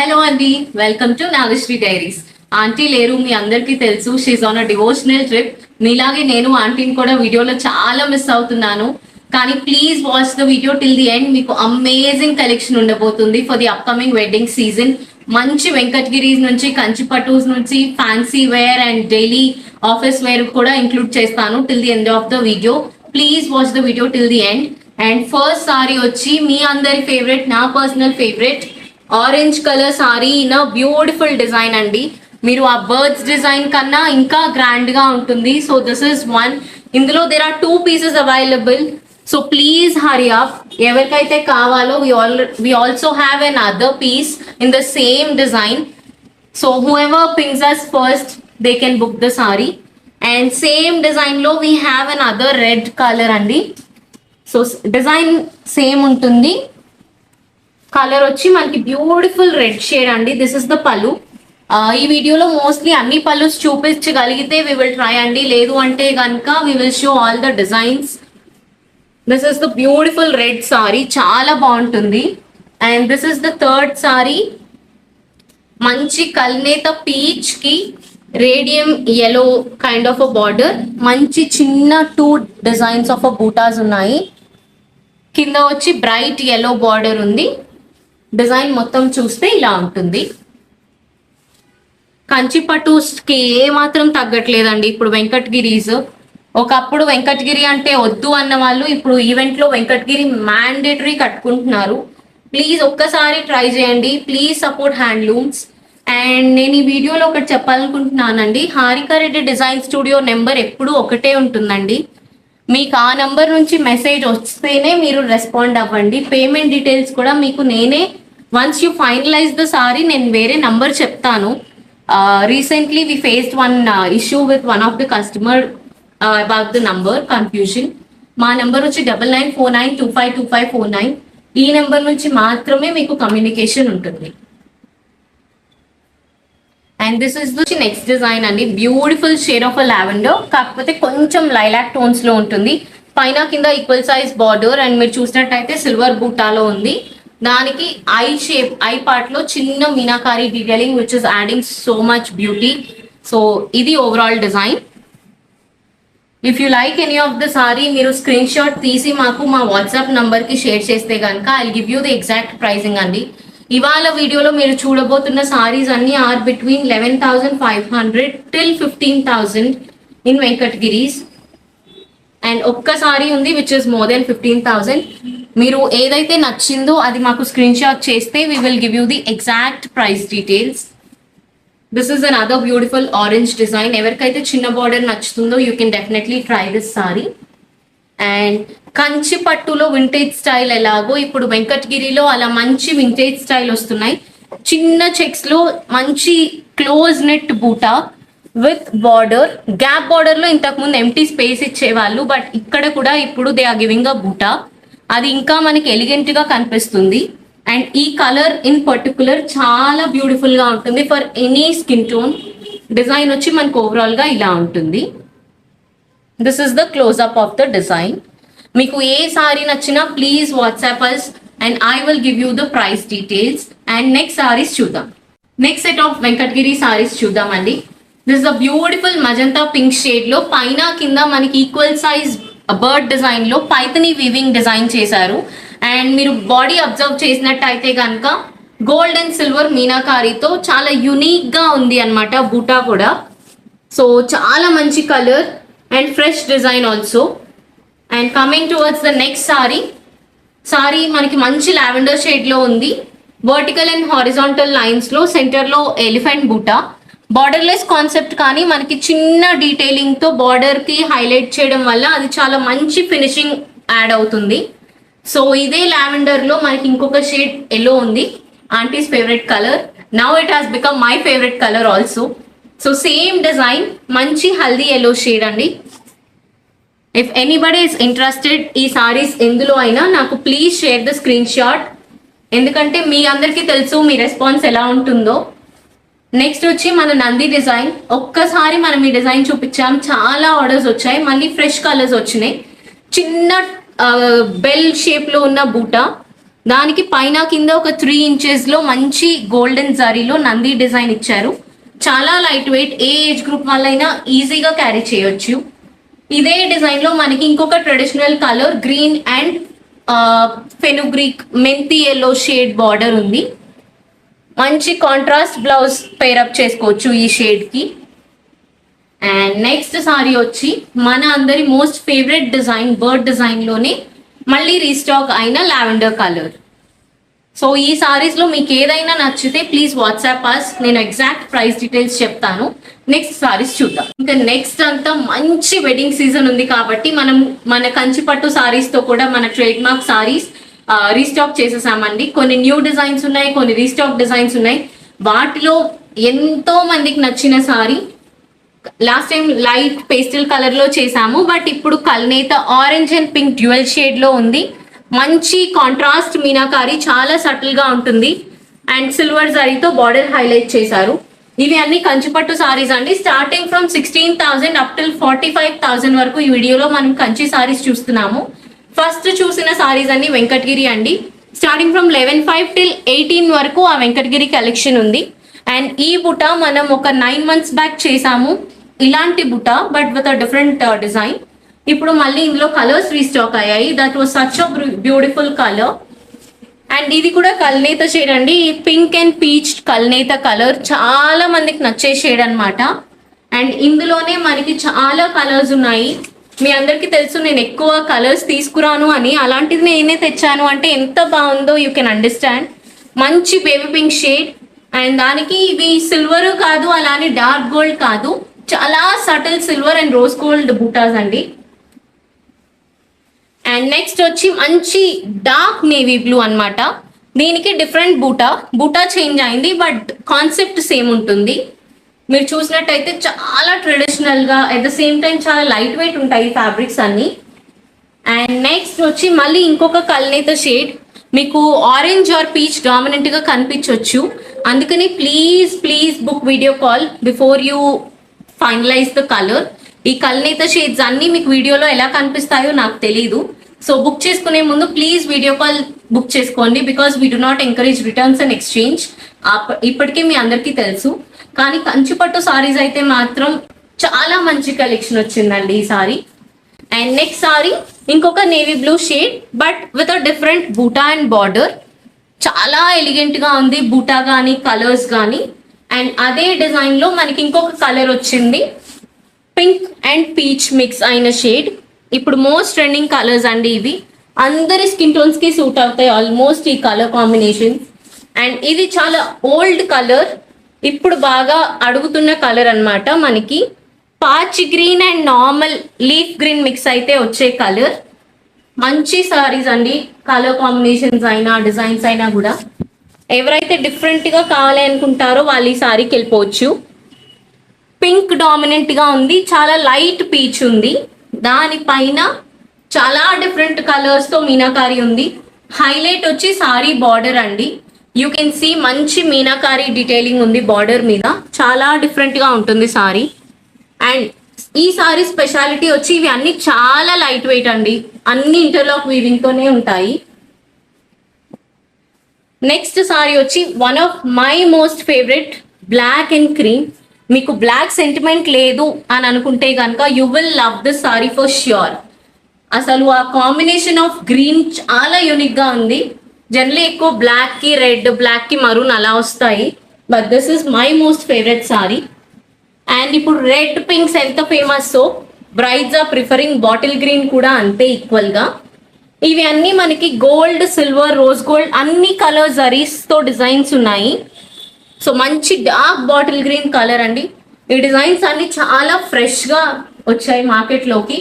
Hello అండి welcome to Nagasri diaries aunty లేరు మీ అందరికీ తెలుసు she's on a devotional trip మీలాగే నేను ఆంటీని కూడా వీడియోలో చాలా మిస్ అవుతున్నాను. కానీ please watch the video till the end మీకు అమేజింగ్ కలెక్షన్ ఉండబోతుంది for the upcoming wedding season మంచి వెంకటగిరీస్ నుంచి కంచి పటూస్ నుంచి fancy wear and daily office wear కూడా ఇంక్లూడ్ చేస్తాను till the end of the video please watch the video till the end and first sari వచ్చి మీ అందరి ఫేవరెట్ నా personal favourite orange colour sari in beautiful design అండి. మీరు ఆ birds design కన్నా ఇంకా గ్రాండ్గా ఉంటుంది. సో దిస్ ఇస్ వన్ ఇందులో there are two pieces available so please hurry up ఎవరికైతే కావాలో we all we also have another piece in the same design so whoever pings us first they can book the sari and same డిజైన్లో we have another red colour అండి so design same ఉంటుంది. Colour వచ్చి మనకి beautiful red shade అండి. This is the పళ్ళు ఈ వీడియోలో mostly అన్ని పళ్ళుస్ చూపించగలిగితే వి విల్ ట్రై అండి. లేదు అంటే కనుక we will show all the designs this is the beautiful red sari చాలా బాగుంటుంది. And this is the third sari మంచి కల్నేత పీచ్కి radium yellow kind of a border మంచి చిన్న two designs of a butas ఉన్నాయి. కింద వచ్చి బ్రైట్ ఎల్లో బార్డర్ ఉంది. డిజైన్ మొత్తం చూస్తే ఇలా ఉంటుంది. కంచిపట్టుకి ఏ మాత్రం తగ్గట్లేదండి. ఇప్పుడు వెంకటగిరీస్. ఒకప్పుడు వెంకటగిరి అంటే వద్దు అన్న వాళ్ళు ఇప్పుడు ఈవెంట్లో వెంకటగిరి మ్యాండేటరీ కట్టుకుంటున్నారు. ప్లీజ్ ఒక్కసారి ట్రై చేయండి. Please support handlooms. అండ్ నేను ఈ వీడియోలో ఒకటి చెప్పాలనుకుంటున్నానండి. Harika Reddy design studio number ఎప్పుడూ ఒకటే ఉంటుందండి. మీకు ఆ నంబర్ నుంచి మెసేజ్ వస్తేనే మీరు రెస్పాండ్ అవ్వండి. పేమెంట్ డీటెయిల్స్ కూడా మీకు నేనే once you finalise the sari నేను వేరే నంబర్ చెప్తాను. Recently we faced one issue with one of the customer about the number confusion మా నెంబర్ వచ్చి double nine four nine two five two five four nine ఈ number నుంచి మాత్రమే మీకు communication ఉంటుంది. And this is the next design అండి. Beautiful shade of a lavender కాకపోతే కొంచెం లైలాక్ టోన్స్లో ఉంటుంది. పైన కింద ఈక్వల్ సైజ్ బార్డర్ అండ్ మీరు చూసినట్టయితే సిల్వర్ బూటాలో ఉంది. దానికి ఐ షేప్ ఐ పార్ట్లో చిన్న meenakari detailing which is adding so much beauty so ఇది overall design if you like any of the sari మీరు స్క్రీన్ షాట్ తీసి మాకు మా వాట్సాప్ నంబర్కి షేర్ చేస్తే కనుక I give you the exact pricing అండి. ఇవాళ వీడియోలో మీరు చూడబోతున్న సారీస్ అన్ని are between eleven thousand five hundred till fifteen thousand in Venkatagiris and ఒక్క సారీ ఉంది which is more than fifteen thousand మీరు ఏదైతే నచ్చిందో అది మాకు స్క్రీన్ షాట్ చేస్తే we will give you the exact price details this is another beautiful orange design ఎవరికైతే చిన్న బార్డర్ నచ్చుతుందో you can definitely try this sari and Kanchi పట్టులో వింటేజ్ స్టైల్ ఎలాగో ఇప్పుడు వెంకటగిరిలో అలా మంచి వింటేజ్ స్టైల్ వస్తున్నాయి. చిన్న చెక్స్లో మంచి close net buta with border gap బార్డర్లో ఇంతకు ముందు ఎంటీ స్పేస్ ఇచ్చేవాళ్ళు బట్ ఇక్కడ కూడా ఇప్పుడు దే ఆర్ గివింగ్ అ బూటా. అది ఇంకా మనకి ఎలిగెంట్గా కనిపిస్తుంది. అండ్ ఈ కలర్ ఇన్ పర్టికులర్ చాలా బ్యూటిఫుల్గా ఉంటుంది. For any skin tone design వచ్చి మనకు ఓవరాల్గా ఇలా ఉంటుంది. This is the closeup of the design మీకు ఏ సారీ నచ్చినా please WhatsApp us and I will give you the price details and next saris చూద్దాం. Next set of Venkatagiri saris చూద్దామండి. This the beautiful magenta pink షేడ్లో పైన కింద మనకి equal size bird డిజైన్లో వీవింగ్ డిజైన్ చేశారు. అండ్ మీరు బాడీ అబ్జర్వ్ చేసినట్టయితే కనుక గోల్డ్ అండ్ సిల్వర్ మీనాకారితో చాలా యునిక్గా ఉంది అన్నమాట బూటా కూడా. సో చాలా మంచి colour and fresh design also and coming towards the next sari sari మనకి మంచి లావెండర్ షేడ్లో ఉంది. వర్టికల్ అండ్ హారిజాంటల్ లైన్స్లో సెంటర్లో ఎలిఫెంట్ బూటా. బార్డర్లెస్ కాన్సెప్ట్ కానీ మనకి చిన్న డీటెయిలింగ్తో బార్డర్కి హైలైట్ చేయడం వల్ల అది చాలా మంచి ఫినిషింగ్ యాడ్ అవుతుంది. సో ఇదే లావెండర్లో మనకి ఇంకొక షేడ్ ఎల్లో ఉంది. Aunty's favourite colour now it has become my favourite colour also so same design మంచి హల్దీ ఎల్లో షేడ్ అండి. ఇఫ్ ఎనీబడి ఇస్ ఇంట్రెస్టెడ్ ఈ సారీస్ ఎందులో అయినా నాకు please share the screenshot ఎందుకంటే మీ అందరికీ తెలుసు మీ రెస్పాన్స్ ఎలా ఉంటుందో. నెక్స్ట్ వచ్చి మన నంది డిజైన్ ఒక్కసారి మనం ఈ డిజైన్ చూపించాం. చాలా ఆర్డర్స్ వచ్చాయి. మళ్ళీ ఫ్రెష్ కలర్స్ వచ్చినాయి. చిన్న బెల్ షేప్లో ఉన్న బూట. దానికి పైన కింద ఒక త్రీ ఇంచెస్లో మంచి గోల్డెన్ జారీలో నంది డిజైన్ ఇచ్చారు. చాలా లైట్ వెయిట్ ఏ ఏజ్ గ్రూప్ వాళ్ళైనా ఈజీగా క్యారీ చేయొచ్చు. ఇదే డిజైన్లో మనకి ఇంకొక traditional colour green and fenugreek మెంతి ఎల్లో షేడ్ బార్డర్ ఉంది. మంచి కాంట్రాస్ట్ బ్లౌజ్ పేరప్ చేసుకోవచ్చు ఈ షేడ్కి అండ్ నెక్స్ట్ సారీ వచ్చి మన అందరి మోస్ట్ ఫేవరెట్ డిజైన్ బర్డ్ డిజైన్లోనే మళ్ళీ రీస్టాక్ అయిన లావెండర్ కలర్ సో ఈ సారీస్లో మీకు ఏదైనా నచ్చితే ప్లీజ్ వాట్సాప్ అస్ నేను ఎగ్జాక్ట్ ప్రైస్ డీటెయిల్స్ చెప్తాను. నెక్స్ట్ సారీస్ చూద్దాం. ఇంకా నెక్స్ట్ అంతా మంచి వెడ్డింగ్ సీజన్ ఉంది కాబట్టి మనం మన కంచిపట్టు సారీస్తో కూడా మన ట్రేడ్ మార్క్ సారీస్ రీస్టాక్ చేసేసామండి. కొన్ని న్యూ డిజైన్స్ ఉన్నాయి కొన్ని రీస్టాక్ డిజైన్స్ ఉన్నాయి. వాటిలో ఎంతో మందికి నచ్చిన sari last time light pastel కలర్లో చేసాము బట్ ఇప్పుడు కల్నేత ఆరెంజ్ అండ్ పింక్ డ్యూయల్ షేడ్లో ఉంది. మంచి కాంట్రాస్ట్ మీనాకారి చాలా సటిల్గా ఉంటుంది. అండ్ సిల్వర్ జరీతో బార్డర్ హైలైట్ చేశారు. ఇవి అన్ని కంచిపట్టు సారీస్ అండి. Starting from sixteen thousand up till forty five thousand వరకు ఈ వీడియోలో మనం కంచి సారీస్ చూస్తున్నాము. ఫస్ట్ చూసిన సారీస్ అన్ని వెంకటగిరి అండి. Starting from eleven five till eighteen వరకు ఆ వెంకటగిరి కలెక్షన్ ఉంది. అండ్ ఈ బుట్ట మనం ఒక నైన్ మంత్స్ బ్యాక్ చేసాము ఇలాంటి బుట్ట but with a different design ఇప్పుడు మళ్ళీ ఇందులో కలర్స్ రీస్టాక్ అయ్యాయి. That was such a beautiful colour and ఇది కూడా కల్నేత షేడ్ అండి. పింక్ అండ్ పీచ్ కల్నేత కలర్ చాలా మందికి నచ్చే షేడ్ అనమాట అండ్ ఇందులోనే మనకి చాలా కలర్స్ ఉన్నాయి. మీ అందరికీ తెలుసు నేను ఎక్కువ కలర్స్ తీసుకురాను అని. అలాంటిది నేనే తెచ్చాను. అంటే ఎంత బాగుందో యూ కెన్ అండర్స్టాండ్ మంచి బేబీ పింక్ షేడ్ అండ్ దానికి ఇవి సిల్వర్ కాదు అలానే డార్క్ గోల్డ్ కాదు. చాలా subtle silver and rose gold buttas అండి. అండ్ నెక్స్ట్ వచ్చి మంచి డార్క్ నేవీ బ్లూ అన్నమాట. దీనికి డిఫరెంట్ బూటా. బూటా చేంజ్ అయింది బట్ కాన్సెప్ట్ సేమ్ ఉంటుంది. మీరు చూసినట్టయితే చాలా ట్రెడిషనల్గా అట్ ద సేమ్ టైం చాలా లైట్ వెయిట్ ఉంటాయి ఫ్యాబ్రిక్స్ అన్ని. అండ్ నెక్స్ట్ వచ్చి మళ్ళీ ఇంకొక కల్నేత షేడ్ మీకు ఆరెంజ్ ఆర్ పీచ్ డామినెంట్గా కనిపించవచ్చు అందుకని please please book video call before you finalise the colour ఈ కల్నేత షేడ్స్ అన్నీ మీకు వీడియోలో ఎలా కనిపిస్తాయో నాకు తెలీదు. సో బుక్ చేసుకునే ముందు ప్లీజ్ వీడియో కాల్ బుక్ చేసుకోండి because we do not encourage returns and exchange ఇప్పటికే మీ అందరికీ తెలుసు. కానీ కంచిపట్టు సారీస్ అయితే మాత్రం చాలా మంచి కలెక్షన్ వచ్చిందండి ఈ సారీ అండ్ నెక్స్ట్ సారీ ఇంకొక navy blue shade but with a different బూటా అండ్ బార్డర్ చాలా ఎలిగెంట్గా ఉంది బూటా కానీ కలర్స్ కానీ అండ్ అదే డిజైన్లో మనకి ఇంకొక కలర్ వచ్చింది. పింక్ అండ్ పీచ్ మిక్స్ అయిన షేడ్ ఇప్పుడు మోస్ట్ ట్రెండింగ్ కలర్స్ అండి ఇవి. అందరి స్కిన్ టోన్స్కి సూట్ అవుతాయి ఆల్మోస్ట్ ఈ కలర్ కాంబినేషన్ అండ్ ఇది చాలా ఓల్డ్ కలర్ ఇప్పుడు బాగా అడుగుతున్న కలర్ అనమాట మనకి. Patch green and normal leaf green mix అయితే వచ్చే కలర్ మంచి సారీస్ అండి కలర్ కాంబినేషన్స్ అయినా డిజైన్స్ అయినా కూడా. ఎవరైతే డిఫరెంట్గా కావాలి అనుకుంటారో వాళ్ళు ఈ సారీకి వెళ్ళిపోవచ్చు. పింక్ డామినెంట్గా ఉంది చాలా లైట్ పీచ్ ఉంది. దానిపైన చాలా డిఫరెంట్ కలర్స్తో మీనాకారి ఉంది. హైలైట్ వచ్చి సారీ బార్డర్ అండి. యూ కెన్ సీ మంచి మీనాకారి డీటెయిలింగ్ ఉంది బార్డర్ మీద. చాలా డిఫరెంట్గా ఉంటుంది సారీ అండ్ ఈ సారీ స్పెషాలిటీ వచ్చి ఇవి అన్ని చాలా లైట్ వెయిట్ అండి. అన్ని ఇంటర్లాక్ వీవింగ్ తోనే ఉంటాయి. నెక్స్ట్ సారీ వచ్చి one of my most favourite black and cream మీకు బ్లాక్ సెంటిమెంట్ లేదు అని అనుకుంటే కనుక you will love this sari for sure అసలు ఆ కాంబినేషన్ ఆఫ్ గ్రీన్ చాలా యూనిక్గా ఉంది. జనరలీ ఎక్కువ బ్లాక్కి రెడ్ బ్లాక్కి మరూన్ అలా వస్తాయి. But this is my most favourite sari and ఇప్పుడు రెడ్ పింక్స్ ఎంత famous so brides are preferring bottle green కూడా అంతే ఈక్వల్గా. ఇవి అన్ని మనకి గోల్డ్ సిల్వర్ రోజ్ గోల్డ్ అన్ని కలర్ జరీస్తో డిజైన్స్ ఉన్నాయి. సో మంచి డార్క్ బాటిల్ గ్రీన్ కలర్ అండి. ఈ డిజైన్స్ అన్ని చాలా ఫ్రెష్గా వచ్చాయి మార్కెట్లోకి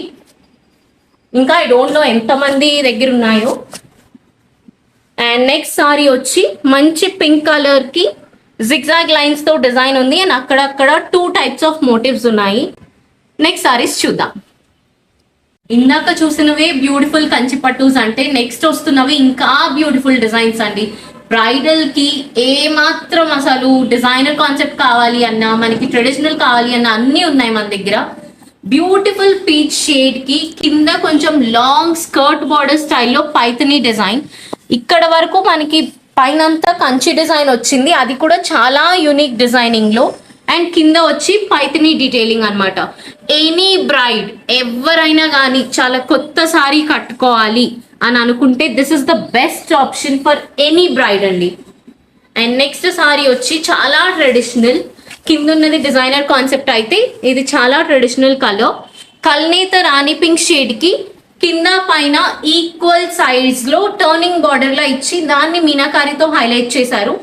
ఇంకా ఐ డోంట్ నో ఎంత మంది దగ్గర ఉన్నాయో. అండ్ నెక్స్ట్ సారీ వచ్చి మంచి పింక్ కలర్కి జిగ్జాగ్ లైన్స్తో డిజైన్ ఉంది. అండ్ అక్కడక్కడ టూ టైప్స్ ఆఫ్ మోటివ్స్ ఉన్నాయి. నెక్స్ట్ సారీస్ చూద్దాం. ఇందాక చూసినవే బ్యూటిఫుల్ కంచి పట్టుస్ అంటే నెక్స్ట్ వస్తున్నవి ఇంకా బ్యూటిఫుల్ డిజైన్స్ అండి. బ్రైడల్కి ఏ మాత్రం అసలు డిజైనర్ కాన్సెప్ట్ కావాలి అన్నా మనకి ట్రెడిషనల్ కావాలి అన్న అన్ని ఉన్నాయి మన దగ్గర. బ్యూటిఫుల్ పీచ్ షేడ్కి కింద కొంచెం లాంగ్ స్కర్ట్ బార్డర్ స్టైల్లో పైతనీ డిజైన్ ఇక్కడ వరకు మనకి పైన కంచి డిజైన్ వచ్చింది. అది కూడా చాలా యూనిక్ డిజైనింగ్లో. అండ్ కింద వచ్చి పైతిని డీటెయిలింగ్ అనమాట ఎనీ బ్రైడ్ ఎవరైనా కానీ చాలా కొత్త సారీ కట్టుకోవాలి అని అనుకుంటే this is the best option for any bride అండి. అండ్ నెక్స్ట్ సారీ వచ్చి చాలా ట్రెడిషనల్ కింద ఉన్నది డిజైనర్ కాన్సెప్ట్ అయితే ఇది చాలా ట్రెడిషనల్ కలర్ కల్నేత రాణి పింక్ షేడ్కి కింద పైన ఈక్వల్ సైజ్లో టర్నింగ్ బార్డర్ లా ఇచ్చి దాన్ని మీనాకారితో హైలైట్ చేశారు.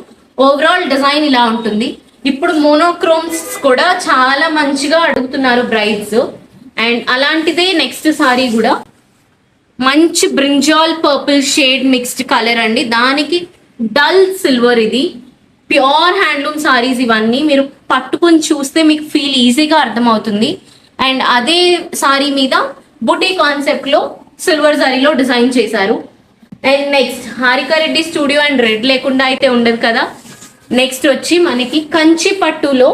ఓవరాల్ డిజైన్ ఇలా ఉంటుంది. ఇప్పుడు మోనోక్రోమ్స్ కూడా చాలా మంచిగా అడుగుతున్నారు బ్రైడ్స్ అండ్ అలాంటిదే నెక్స్ట్ సారీ కూడా. మంచి brinjal purple shade mixed colour అండి. దానికి డల్ సిల్వర్ ఇది. ప్యూర్ హ్యాండ్లూమ్ సారీస్ ఇవన్నీ మీరు పట్టుకొని చూస్తే మీకు ఫీల్ ఈజీగా అర్థమవుతుంది. అండ్ అదే సారీ మీద బుటీ కాన్సెప్ట్లో సిల్వర్ జరీలో డిజైన్ చేశారు. And next Harika Reddy studio and red లేకుండా అయితే ఉండదు కదా? నెక్స్ట్ వచ్చి మనకి కంచి పట్టులో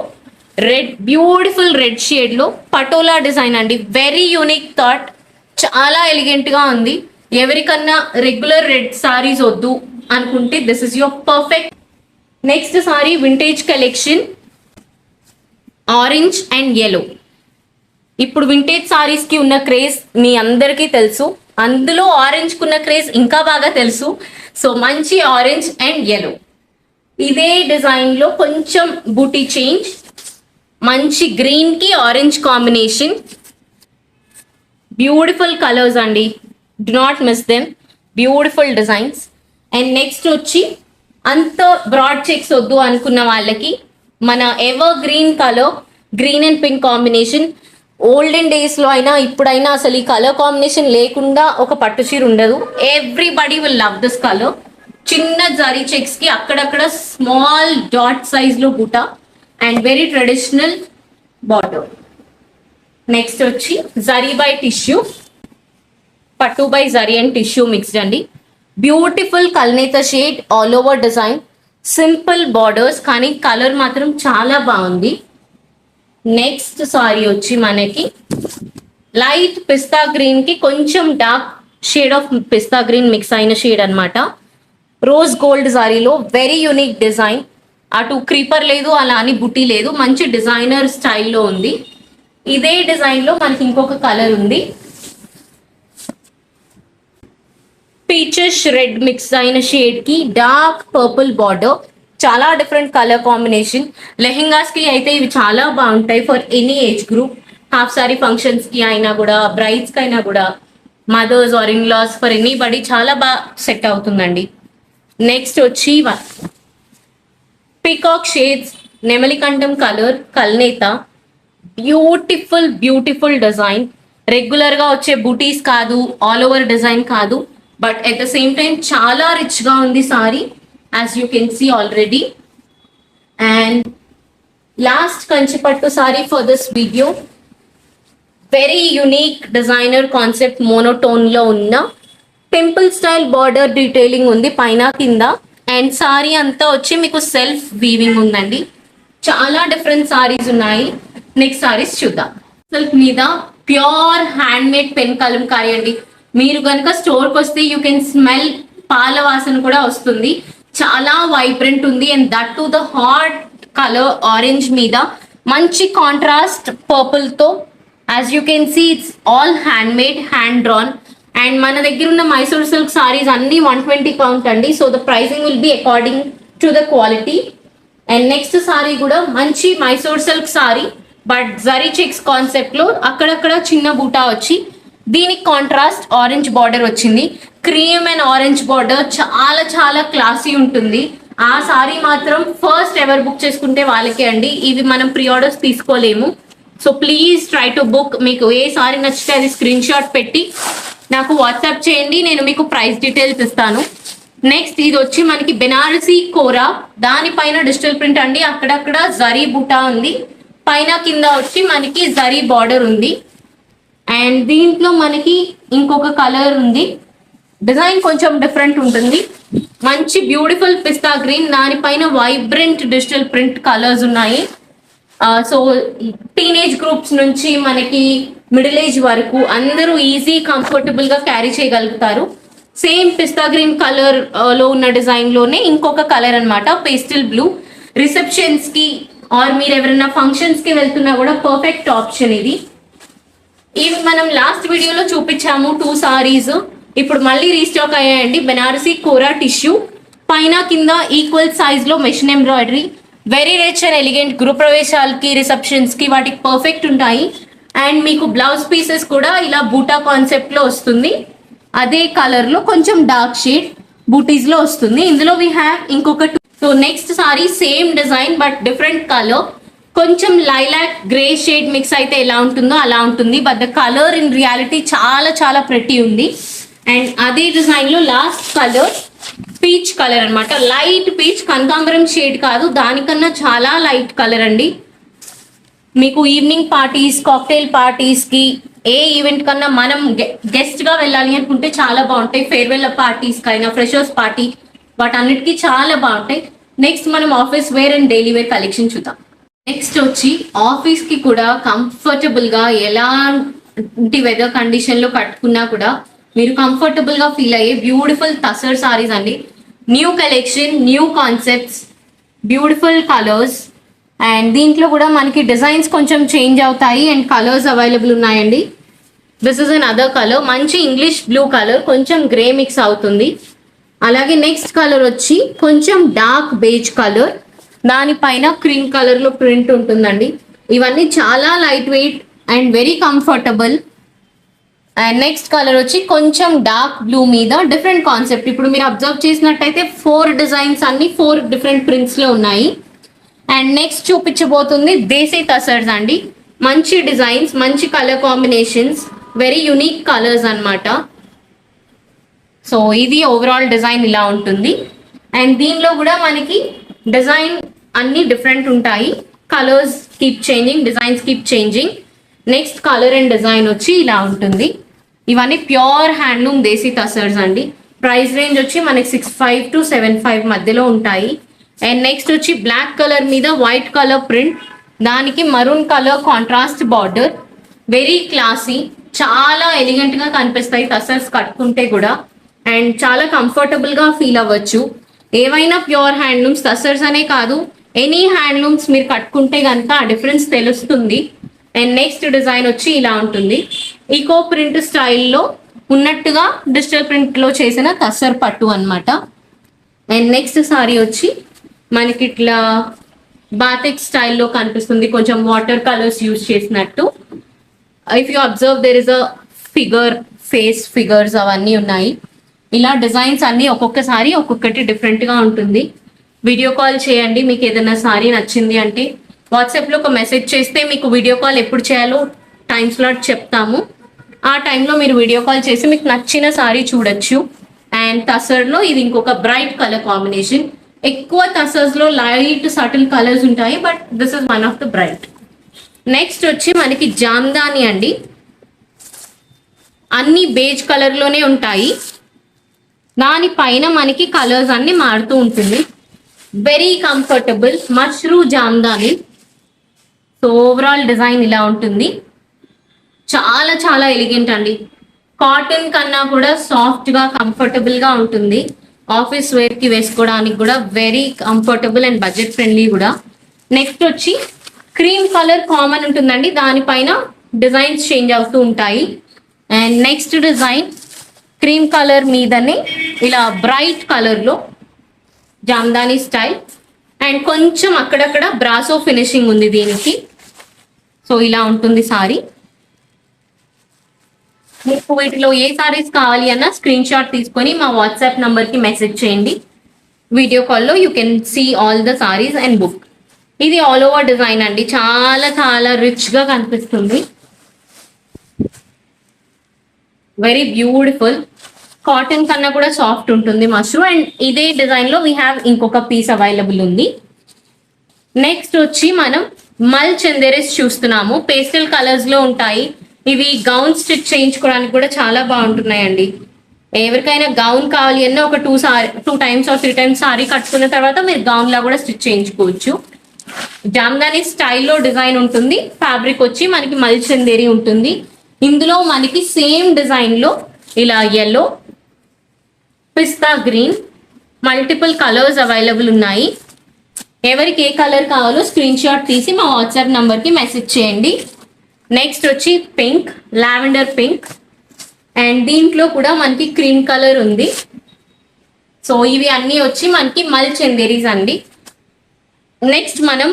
రెడ్ బ్యూటిఫుల్ రెడ్ షేడ్లో పటోలా డిజైన్ అండి. వెరీ యూనిక్ థాట్ చాలా ఎలిగెంట్గా ఉంది. ఎవరికన్నా రెగ్యులర్ రెడ్ సారీస్ వద్దు అనుకుంటే this is your perfect next sari vintage collection orange and yellow ఇప్పుడు వింటేజ్ సారీస్కి ఉన్న క్రేజ్ మీ అందరికీ తెలుసు. అందులో ఆరెంజ్ కున్న క్రేజ్ ఇంకా బాగా తెలుసు. సో మంచి ఆరెంజ్ అండ్ ఎల్లో ఇదే డిజైన్లో కొంచెం బూటీ చేంజ్ మంచి గ్రీన్కి ఆరెంజ్ కాంబినేషన్ బ్యూటిఫుల్ కలర్స్ అండి. Do not miss them beautiful designs and next వచ్చి అంత బ్రాడ్ చెక్స్ వద్దు అనుకున్న వాళ్ళకి మన evergreen colour green and pink combination olden డేస్లో అయినా ఇప్పుడైనా అసలు ఈ కలర్ కాంబినేషన్ లేకుండా ఒక పట్టు చీర ఉండదు. Everybody will love this colour చిన్న జరీ చెక్స్కి అక్కడక్కడ స్మాల్ డాట్ సైజ్లో and very traditional border next వచ్చి జరీ బై టిష్యూ పట్టు by zari and tissue mixed అండి. Beautiful కల్నేత shade all over design simple borders కానీ కలర్ మాత్రం చాలా బాగుంది. నెక్స్ట్ సారీ వచ్చి మనకి లైట్ పిస్తా గ్రీన్కి కొంచెం dark shade of pista green mix అయిన షేడ్ అనమాట రోజ్ గోల్డ్ సారీలో వెరీ యూనిక్ డిజైన్ అటు క్రీపర్ లేదు అలా అని బుట్టి లేదు. మంచి డిజైనర్ స్టైల్లో ఉంది. ఇదే డిజైన్లో మనకి ఇంకొక కలర్ ఉంది. పీచెస్ రెడ్ మిక్స్ అయిన షేడ్కి డార్క్ పర్పుల్ బార్డర్ చాలా డిఫరెంట్ కలర్ కాంబినేషన్ లెహెంగాస్కి అయితే ఇవి చాలా బాగుంటాయి for any age group half sari ఫంక్షన్స్కి అయినా కూడా బ్రైడ్స్కి అయినా కూడా mothers or in laws for anybody చాలా బాగా సెట్ అవుతుందండి. నెక్స్ట్ వచ్చి పీకాక్ షేడ్స్ నెమలికంఠం కలర్ కల్నేత. బ్యూటిఫుల్ బ్యూటిఫుల్ డిజైన్ రెగ్యులర్గా వచ్చే బూటీస్ కాదు ఆల్ ఓవర్ డిజైన్ కాదు but at the same time చాలా రిచ్గా ఉంది sari as you can see already and last Kanchipattu sari for this video very unique designer concept మోనోటోన్లో ఉన్న pimple style border detailing ఉంది పైన కింద అండ్ సారీ అంతా వచ్చి మీకు సెల్ఫ్ వీవింగ్ ఉందండి చాలా డిఫరెంట్ సారీస్ ఉన్నాయి నెక్స్ట్ సారీస్ చూద్దాం సెల్ఫ్ మీద pure hand made pen kalamkari అండి మీరు కనుక స్టోర్కి వస్తే యూ కెన్ స్మెల్ పాల వాసన కూడా వస్తుంది చాలా వైబ్రెంట్ ఉంది and that to the hot colour orange మీద. మంచి contrast పర్పుల్తో. As you can see it's all hand made hand drawn and మన దగ్గర ఉన్న మైసూర్ సిల్క్ సారీస్ అన్ని వన్ ట్వంటీ కౌంట్ అండి. So the pricing will be according to the quality and next sari కూడా మంచి Mysore silk sari but zari checks కాన్సెప్ట్లో అక్కడక్కడ చిన్న బూటా వచ్చి దీనికి కాంట్రాస్ట్ ఆరెంజ్ బార్డర్ వచ్చింది. క్రీమ్ అండ్ ఆరెంజ్ బార్డర్ చాలా చాలా క్లాసీ ఉంటుంది. ఆ సారీ మాత్రం ఫస్ట్ ఎవర్ బుక్ చేసుకుంటే వాళ్ళకే అండి. ఇవి మనం ప్రీ ఆర్డర్స్ తీసుకోలేము. So please try to book మీకు ఏ సారీ నచ్చితే అది స్క్రీన్ షాట్ పెట్టి నాకు వాట్సాప్ చేయండి. నేను మీకు ప్రైస్ డీటెయిల్స్ ఇస్తాను. నెక్స్ట్ ఇది వచ్చి మనకి బెనారసీ కోరా దానిపైన డిజిటల్ ప్రింట్ అండి. అక్కడక్కడ జరీ బుటా ఉంది. పైన కింద వచ్చి మనకి జరీ బార్డర్ ఉంది. అండ్ దీంట్లో మనకి ఇంకొక కలర్ ఉంది. డిజైన్ కొంచెం డిఫరెంట్ ఉంటుంది. మంచి బ్యూటిఫుల్ పిస్తా గ్రీన్ దానిపైన వైబ్రెంట్ డిజిటల్ ప్రింట్ కలర్స్ ఉన్నాయి. సో టీనేజ్ గ్రూప్స్ నుంచి మనకి మిడిల్ ఏజ్ వరకు అందరూ ఈజీ కంఫర్టబుల్గా క్యారీ చేయగలుగుతారు. సేమ్ పిస్తా గ్రీన్ కలర్లో ఉన్న డిజైన్లోనే ఇంకొక కలర్ అనమాట పేస్టిల్ బ్లూ రిసెప్షన్స్కి ఆర్ మీరు ఎవరైనా ఫంక్షన్స్కి వెళ్తున్నా కూడా పర్ఫెక్ట్ ఆప్షన్ ఇది. ఇవి మనం లాస్ట్ వీడియోలో చూపించాము టూ సారీస్ ఇప్పుడు మళ్ళీ రీస్టాక్ అయ్యాయండి. బెనారసీ కోరా టిష్యూ పైన కింద ఈక్వల్ సైజ్లో machine embroidery very rich and elegant గృహప్రవేశాలకి రిసెప్షన్స్కి వాటికి పర్ఫెక్ట్ ఉంటాయి. అండ్ మీకు బ్లౌజ్ పీసెస్ కూడా ఇలా బూటా కాన్సెప్ట్లో వస్తుంది. అదే కలర్లో కొంచెం డార్క్ షేడ్ బూటీస్లో వస్తుంది. ఇందులో వీ హ్యావ్ ఇంకొక so next sari same design but different colour కొంచెం లైలాక్ గ్రే షేడ్ మిక్స్ అయితే ఎలా ఉంటుందో అలా ఉంటుంది. But the colour in reality చాలా చాలా ప్రెట్టి ఉంది. అండ్ అదే డిజైన్లో లాస్ట్ కలర్ పీచ్ కలర్ అనమాట లైట్ పీచ్ కనకాంబరం షేడ్ కాదు. దానికన్నా చాలా లైట్ కలర్ అండి. మీకు ఈవినింగ్ పార్టీస్ కాక్టైల్ పార్టీస్కి ఏ ఈవెంట్ కన్నా మనం గెస్ట్గా వెళ్ళాలి అనుకుంటే చాలా బాగుంటాయి. ఫేర్వెల్ పార్టీస్కి అయినా ఫ్రెషర్స్ పార్టీ వాటన్నిటికీ చాలా బాగుంటాయి. నెక్స్ట్ మనం office wear and daily wear collection చూద్దాం. నెక్స్ట్ వచ్చి ఆఫీస్కి కూడా కంఫర్టబుల్గా ఎలాంటి వెదర్ కండిషన్లో కట్టుకున్నా కూడా మీరు కంఫర్టబుల్గా ఫీల్ అయ్యే బ్యూటిఫుల్ తసర్ సారీస్ అండి. New collection new concepts beautiful colours and దీంట్లో కూడా మనకి డిజైన్స్ కొంచెం చేంజ్ అవుతాయి అండ్ కలర్స్ అవైలబుల్ ఉన్నాయండి. This is another colour మంచి ఇంగ్లీష్ బ్లూ కలర్ కొంచెం గ్రే మిక్స్ అవుతుంది. అలాగే నెక్స్ట్ కలర్ వచ్చి కొంచెం డార్క్ బేజ్ కలర్ దానిపైన క్రీమ్ కలర్లో ప్రింట్ ఉంటుందండి. ఇవన్నీ చాలా light weight and very comfortable. And next colour వచ్చి కొంచెం డార్క్ బ్లూ మీద డిఫరెంట్ కాన్సెప్ట్. ఇప్పుడు మీరు అబ్జర్వ్ చేసినట్టయితే ఫోర్ డిజైన్స్ అన్ని ఫోర్ డిఫరెంట్ ప్రింట్స్లో ఉన్నాయి. అండ్ నెక్స్ట్ చూపించబోతుంది దేశీ తసర్స్ అండి. మంచి డిజైన్స్ మంచి colour combinations very unique colours అనమాట సో ఇది ఓవరాల్ డిజైన్ ఇలా ఉంటుంది. అండ్ దీనిలో కూడా మనకి డిజైన్ అన్ని డిఫరెంట్ ఉంటాయి. Colours keep changing designs keep changing next colour and design వచ్చి ఇలా ఉంటుంది. ఇవన్నీ ప్యూర్ హ్యాండ్లూమ్ దేశీ తసర్స్ అండి. ప్రైస్ రేంజ్ వచ్చి మనకి six five to seven five మధ్యలో ఉంటాయి. అండ్ నెక్స్ట్ వచ్చి బ్లాక్ కలర్ మీద వైట్ కలర్ ప్రింట్ దానికి maroon colour contrast border very classy చాలా ఎలిగెంట్గా కనిపిస్తాయి టసర్స్ కట్టుకుంటే కూడా. అండ్ చాలా కంఫర్టబుల్గా ఫీల్ అవ్వచ్చు. ఏవైనా ప్యూర్ హ్యాండ్లూమ్స్ టసర్స్ అనే కాదు. ఎనీ హ్యాండ్లూమ్స్ మీరు కట్టుకుంటే కనుక ఆ డిఫరెన్స్ తెలుస్తుంది. అండ్ నెక్స్ట్ డిజైన్ వచ్చి ఇలా ఉంటుంది. ఈకో ప్రింట్ స్టైల్లో ఉన్నట్టుగా డిజిటల్ ప్రింట్లో చేసిన కసర్ పట్టు అనమాట అండ్ నెక్స్ట్ సారీ వచ్చి మనకి ఇట్లా బాతిక్ స్టైల్లో కనిపిస్తుంది. కొంచెం వాటర్ కలర్స్ యూజ్ చేసినట్టు. If you observe there is a figure face figures అవన్నీ ఉన్నాయి. ఇలా డిజైన్స్ అన్నీ ఒక్కొక్కసారి ఒక్కొక్కటి డిఫరెంట్గా ఉంటుంది. వీడియో కాల్ చేయండి. మీకు ఏదైనా సారీ నచ్చింది అంటే వాట్సాప్లో ఒక మెసేజ్ చేస్తే మీకు వీడియో కాల్ ఎప్పుడు చేయాలో టైం స్లాట్ చెప్తాము. ఆ టైంలో మీరు వీడియో కాల్ చేసి మీకు నచ్చిన సారీ చూడొచ్చు. అండ్ తసర్లో ఇది ఇంకొక బ్రైట్ కలర్ కాంబినేషన్ ఎక్కువ తసర్స్లో లైట్ సటిల్ కలర్స్ ఉంటాయి but this is one of the bright next వచ్చి మనకి జామ్దాని అండి. అన్ని బేజ్ కలర్లోనే ఉంటాయి. ఉంటాయి దానిపైన మనకి కలర్స్ అన్ని మారుతూ ఉంటుంది. Very comfortable mashru Jamdani so overall design ఇలా ఉంటుంది. చాలా చాలా ఎలిగెంట్ అండి. కాటన్ కన్నా కూడా సాఫ్ట్గా కంఫర్టబుల్గా ఉంటుంది. ఆఫీస్ వేర్కి వేసుకోవడానికి కూడా very comfortable and budget friendly కూడా. నెక్స్ట్ వచ్చి క్రీమ్ కలర్ కామన్ ఉంటుందండి. దానిపైన డిజైన్స్ చేంజ్ అవుతూ ఉంటాయి. And next design cream colour మీదనే ఇలా బ్రైట్ కలర్లో జామ్దాని స్టైల్. అండ్ కొంచెం అక్కడక్కడ బ్రాసో ఫినిషింగ్ ఉంది దీనికి. సో ఇలా ఉంటుంది సారీ. మీకు వీటిలో ఏ సారీస్ కావాలి అన్న స్క్రీన్ షాట్ తీసుకొని మా వాట్సాప్ నంబర్కి మెసేజ్ చేయండి. వీడియో కాల్లో you can see all the saris and book. ఇది ఆల్ ఓవర్ డిజైన్ అండి. చాలా చాలా రిచ్గా కనిపిస్తుంది. Very beautiful. కాటన్ కన్నా కూడా సాఫ్ట్ ఉంటుంది మష్రూ అండ్ ఇదే డిజైన్లో వీ హ్యావ్ ఇంకొక పీస్ అవైలబుల్ ఉంది. నెక్స్ట్ వచ్చి మనం మల్ చందేరెస్ చూస్తున్నాము. పేస్టల్ కలర్స్లో ఉంటాయి. ఇవి గౌన్ స్టిచ్ చేయించుకోవడానికి కూడా చాలా బాగుంటున్నాయండి. ఎవరికైనా గౌన్ కావాలి అన్న ఒక two sorry two times or three times sari కట్టుకున్న తర్వాత మీరు గౌన్ లా కూడా స్టిచ్ చేయించుకోవచ్చు. జామ్దాని స్టైల్లో డిజైన్ ఉంటుంది. ఫ్యాబ్రిక్ వచ్చి మనకి మల్ చందేరి ఉంటుంది. ఇందులో మనకి సేమ్ డిజైన్లో ఇలా ఎల్లో పిస్తా గ్రీన్. మల్టిపుల్ కలర్స్ అవైలబుల్ ఉన్నాయి. ఎవరికి ఏ కలర్ కావాలో స్క్రీన్ షాట్ తీసి మా వాట్సాప్ నంబర్కి మెసేజ్ చేయండి. నెక్స్ట్ వచ్చి పింక్ లావెండర్ పింక్ అండ్ దీంట్లో కూడా మనకి క్రీమ్ కలర్ ఉంది. సో ఇవి అన్నీ వచ్చి మనకి మల్ చందేరీస్ అండి. నెక్స్ట్ మనం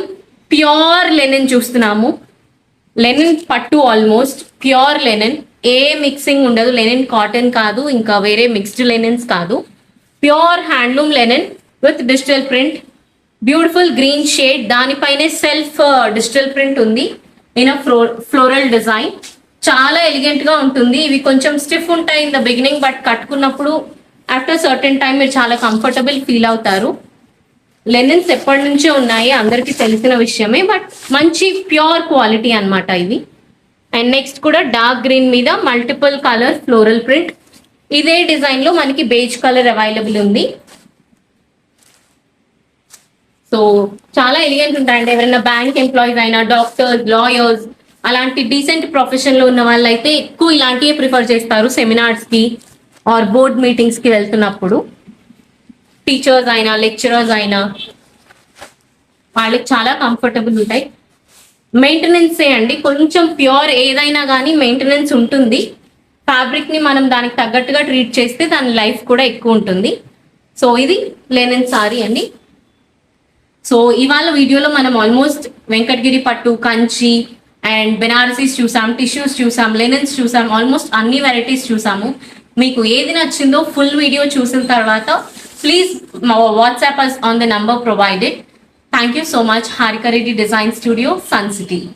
ప్యూర్ లెనెన్ చూస్తున్నాము. లెనన్ పట్టు ఆల్మోస్ట్ ప్యూర్ లెనెన్ ఏ మిక్సింగ్ ఉండదు. లెనిన్ కాటన్ కాదు. ఇంకా వేరే మిక్స్డ్ లెనిన్స్ కాదు. Pure handloom linen with digital print beautiful green shade దానిపైనే సెల్ఫ్ డిజిటల్ ప్రింట్ ఉంది. ఇన్ ఫ్లో ఫ్లోరల్ డిజైన్ చాలా ఎలిగెంట్గా ఉంటుంది. ఇవి కొంచెం స్టిఫ్ ఉంటాయి ఇన్ ద బిగినింగ్ బట్ కట్టుకున్నప్పుడు ఆఫ్టర్ సర్టెన్ టైం మీరు చాలా కంఫర్టబుల్ ఫీల్ అవుతారు. లెనిన్స్ ఎప్పటి నుంచే ఉన్నాయి. అందరికీ తెలిసిన విషయమే బట్ మంచి ప్యూర్ క్వాలిటీ అనమాట ఇవి. అండ్ నెక్స్ట్ కూడా డార్క్ గ్రీన్ మీద మల్టిపుల్ కలర్ ఫ్లోరల్ ప్రింట్ ఇదే డిజైన్లో మనకి బేజ్ కలర్ అవైలబుల్ ఉంది. సో చాలా ఎలిగెంట్ ఉంటాయండి. ఎవరైనా బ్యాంక్ ఎంప్లాయీస్ అయినా డాక్టర్స్ లాయర్స్ అలాంటి డీసెంట్ ప్రొఫెషన్లో ఉన్న అయితే ఎక్కువ ఇలాంటివే ప్రిఫర్ చేస్తారు సెమినార్స్కి ఆర్ బోర్డ్ మీటింగ్స్కి వెళ్తున్నప్పుడు. టీచర్స్ అయినా లెక్చరర్స్ అయినా వాళ్ళకి చాలా కంఫర్టబుల్ ఉంటాయి. మెయింటెనెన్సే అండి. కొంచెం ప్యూర్ ఏదైనా కానీ మెయింటెనెన్స్ ఉంటుంది. ఫ్యాబ్రిక్ని మనం దానికి తగ్గట్టుగా ట్రీట్ చేస్తే దాని లైఫ్ కూడా ఎక్కువ ఉంటుంది. సో ఇది లెనిన్ సారీ అండి. సో ఇవాళ వీడియోలో మనం ఆల్మోస్ట్ వెంకటగిరి పట్టు కంచి అండ్ బెనారసీస్ చూసాం టిష్యూస్ చూసాం లెనెన్స్ చూసాం ఆల్మోస్ట్ అన్ని వెరైటీస్ చూసాము. మీకు ఏది నచ్చిందో ఫుల్ వీడియో చూసిన తర్వాత please WhatsApp us on the number provided Thank you so much, Harika Design Studio, Sun City.